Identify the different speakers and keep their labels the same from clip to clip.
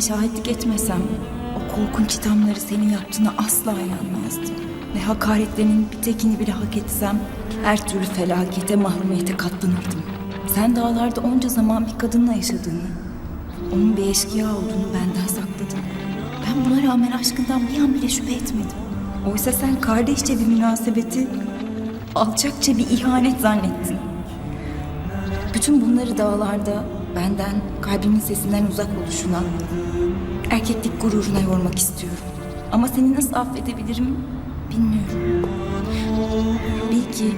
Speaker 1: şahitlik etmesem o korkunç ithamları senin yaptığına asla inanmazdım. Ve hakaretlerinin bir tekini bile hak etsem her türlü felakete mahrumiyete katlanırdım. Sen dağlarda onca zaman bir kadınla yaşadığını, onun bir eşkıya olduğunu benden sakladın. Ben buna rağmen aşkından bir an bile şüphe etmedim. Oysa sen kardeşçe bir münasebeti alçakça bir ihanet zannettin. Bütün bunları dağlarda benden, kalbimin sesinden uzak oluşuna, erkeklik gururuna yormak istiyorum. Ama seni nasıl affedebilirim bilmiyorum. Bil ki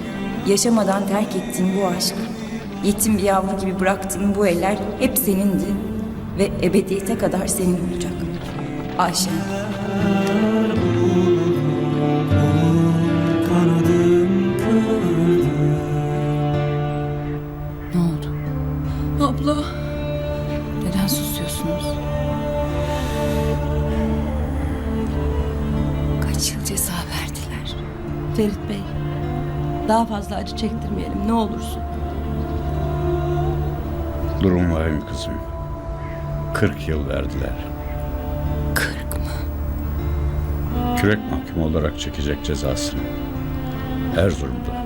Speaker 1: yaşamadan terk ettiğin bu aşk, yetim bir yavru gibi bıraktığın bu eller hep senindi ve ebediyete kadar senin olacak. Ayşe.
Speaker 2: Abla.
Speaker 1: Neden susuyorsunuz? Kaç yıl ceza verdiler?
Speaker 2: Ferit Bey. Daha fazla acı çektirmeyelim ne olursun.
Speaker 3: Durum vahim kızım. 40 yıl verdiler.
Speaker 1: Kırk mı?
Speaker 3: Kürek mahkumu olarak çekecek cezasını. Erzurum'da.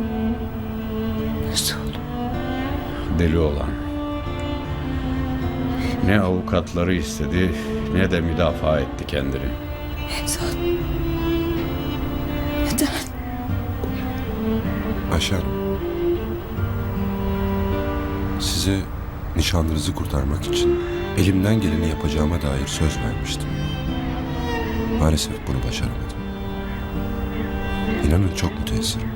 Speaker 1: Nasıl?
Speaker 3: Deli olan. Ne avukatları istedi ne de müdafaa etti kendini.
Speaker 1: Nevzat. Neden?
Speaker 4: Ayşe Hanım. Size nişanlınızı kurtarmak için elimden geleni yapacağıma dair söz vermiştim. Maalesef bunu başaramadım. İnanın çok müteessirim.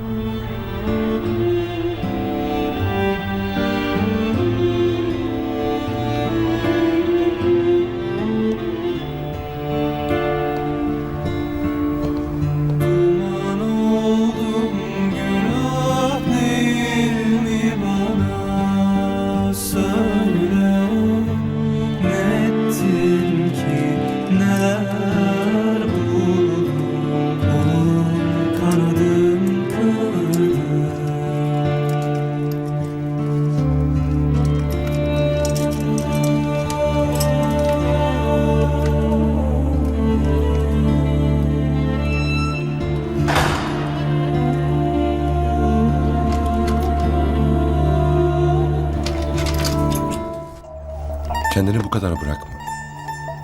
Speaker 4: Kendini bu kadar bırakma.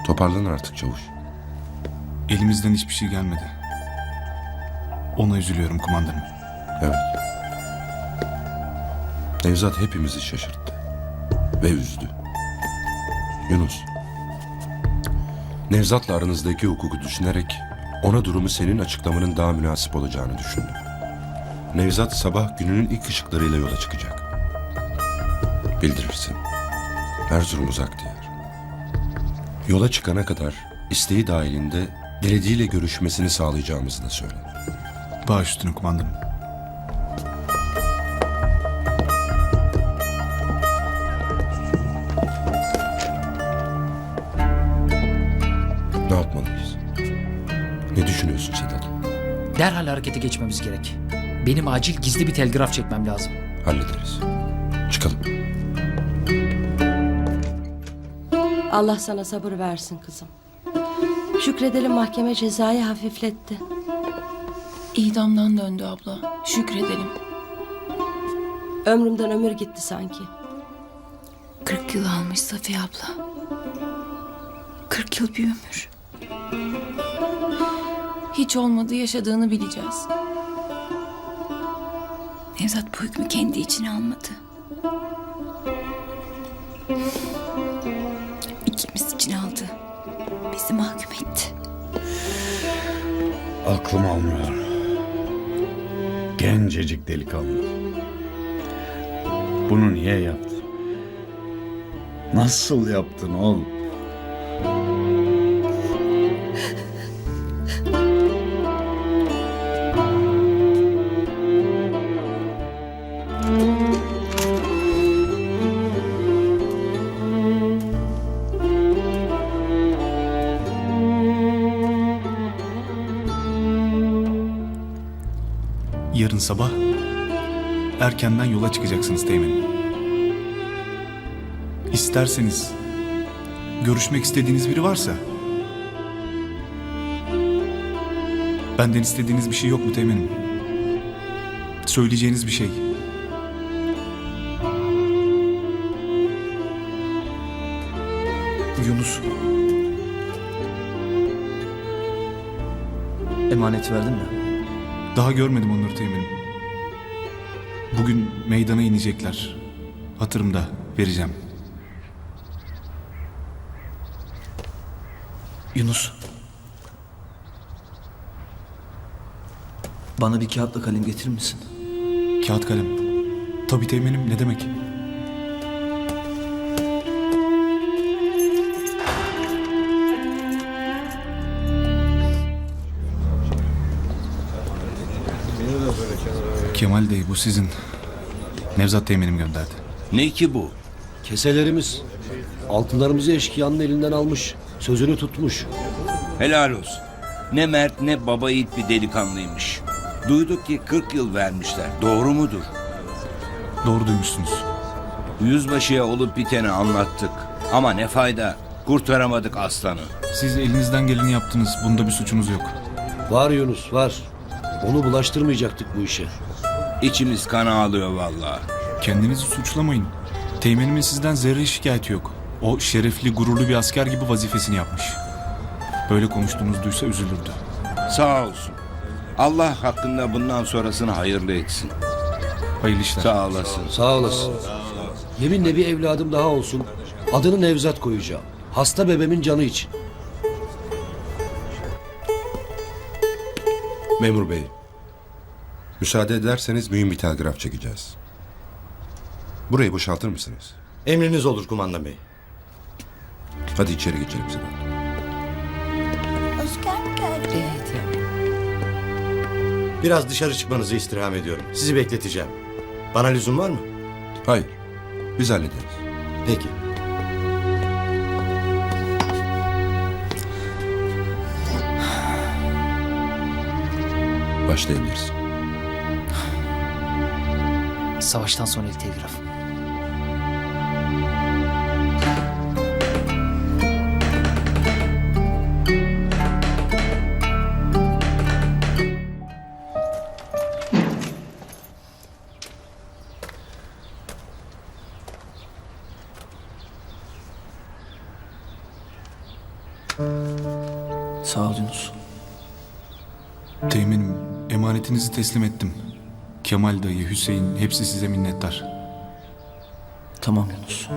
Speaker 4: Toparlan artık çavuş.
Speaker 5: Elimizden hiçbir şey gelmedi. Ona üzülüyorum kumandanım.
Speaker 4: Evet. Nevzat hepimizi şaşırttı. Ve üzdü. Yunus. Nevzat'la aranızdaki hukuku düşünerek ona durumu senin açıklamanın daha münasip olacağını düşündüm. Nevzat sabah gününün ilk ışıklarıyla yola çıkacak. Bildirirsin. Erzurum uzak diyar. Yola çıkana kadar isteği dahilinde dilediğiyle görüşmesini sağlayacağımızı da söyle.
Speaker 5: Baş üstüne kumandanım.
Speaker 4: Ne yapmalıyız? Ne düşünüyorsun Sedat?
Speaker 6: Derhal harekete geçmemiz gerek. Benim acil gizli bir telgraf çekmem lazım.
Speaker 4: Hallederiz.
Speaker 2: Allah sana sabır versin kızım. Şükredelim mahkeme cezayı hafifletti.
Speaker 7: İdamdan döndü abla. Şükredelim.
Speaker 2: Ömrümden ömür gitti sanki.
Speaker 1: 40 yıl almış Safiye abla. 40 yıl bir ömür.
Speaker 7: Hiç olmadı yaşadığını bileceğiz.
Speaker 1: Nevzat bu hükmü kendi içine almadı. Bizi mahkum etti.
Speaker 3: Aklım almıyor. Gencecik delikanlı. Bunu niye yaptın? Nasıl yaptın oğlum?
Speaker 5: Yarın sabah erkenden yola çıkacaksınız teğmenim. İsterseniz görüşmek istediğiniz biri varsa... Benden istediğiniz bir şey yok mu teğmenim? Söyleyeceğiniz bir şey.
Speaker 8: Yunus. Emanet verdin mi?
Speaker 5: Daha görmedim onları teğmenim. Bugün meydana inecekler. Hatırımda vereceğim.
Speaker 8: Yunus. Bana bir kağıtla kalem getirir misin?
Speaker 5: Kağıt kalem. Tabii teğmenim ne demek? Kemal Bey bu sizin. Nevzat teğmenim gönderdi.
Speaker 9: Ne ki bu?
Speaker 10: Keselerimiz. Altınlarımızı eşkıyanın elinden almış. Sözünü tutmuş.
Speaker 9: Helal olsun. Ne mert ne baba yiğit bir delikanlıymış. Duyduk ki 40 yıl vermişler. Doğru mudur?
Speaker 5: Doğru duymuşsunuz.
Speaker 9: Yüzbaşıya olup biteni anlattık. Ama ne fayda? Kurtaramadık aslanı.
Speaker 5: Siz elinizden geleni yaptınız. Bunda bir suçunuz yok.
Speaker 10: Var Yunus var. Onu bulaştırmayacaktık bu işe.
Speaker 9: İçimiz kan ağlıyor vallahi.
Speaker 5: Kendinizi suçlamayın. Teğmenimin sizden zerre şikayeti yok. O şerefli, gururlu bir asker gibi vazifesini yapmış. Böyle konuştuğunuzu duysa üzülürdü.
Speaker 9: Sağ olsun. Allah hakkında bundan sonrasını hayırlı etsin.
Speaker 5: Hayırlı işler.
Speaker 9: Sağ olasın.
Speaker 10: Sağ olasın. Yeminle bir evladım daha olsun. Adını Nevzat koyacağım. Hasta bebemin canı için.
Speaker 4: Memur bey. Müsaade ederseniz mühim bir telgraf çekeceğiz. Burayı boşaltır mısınız?
Speaker 10: Emriniz olur kumandan bey.
Speaker 4: Hadi içeri geçelim Sedat.
Speaker 10: Biraz dışarı çıkmanızı istirham ediyorum. Sizi bekleteceğim. Bana lüzum var mı?
Speaker 4: Hayır. Biz hallederiz.
Speaker 10: Peki.
Speaker 4: Başlayabiliriz.
Speaker 6: Savaştan sonra ilk telgraf.
Speaker 8: Sağ ol Yunus.
Speaker 5: Teğmenim, emanetinizi teslim ettim. Kemal dayı, Hüseyin hepsi size minnettar.
Speaker 8: Tamam Yunus.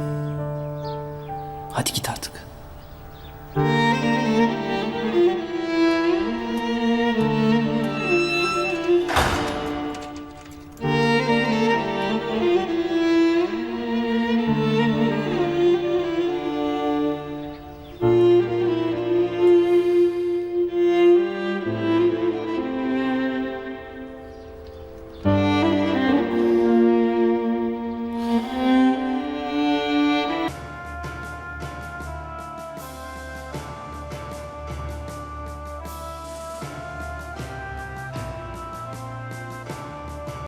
Speaker 8: Hadi git artık.